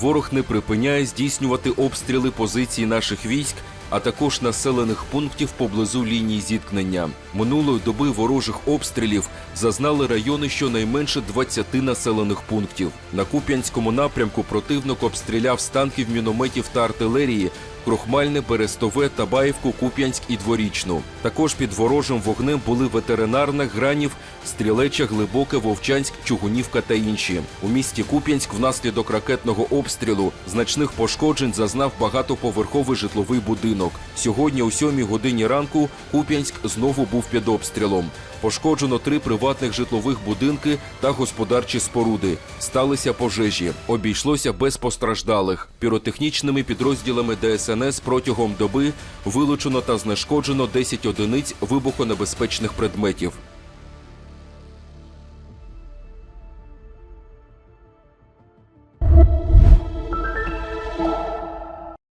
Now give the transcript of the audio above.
Ворог не припиняє здійснювати обстріли позицій наших військ, а також населених пунктів поблизу лінії зіткнення. Минулої доби ворожих обстрілів зазнали райони щонайменше 20 населених пунктів. На Куп'янському напрямку противник обстріляв з танків, мінометів та артилерії Крохмальне, Берестове, Табаївку, Куп'янськ і Дворічну. Також під ворожим вогнем були ветеринарна, Гранів, Стрілеча, Глибоке, Вовчанськ, Чугунівка та інші. У місті Куп'янськ внаслідок ракетного обстрілу значних пошкоджень зазнав багатоповерховий житловий будинок. Сьогодні о 7 годині ранку Куп'янськ знову був під обстрілом. Пошкоджено три приватних житлових будинки та господарчі споруди. Сталися пожежі. Обійшлося без постраждалих. Піротехнічними підрозділами ДСНС протягом доби вилучено та знешкоджено 10 одиниць вибухонебезпечних предметів.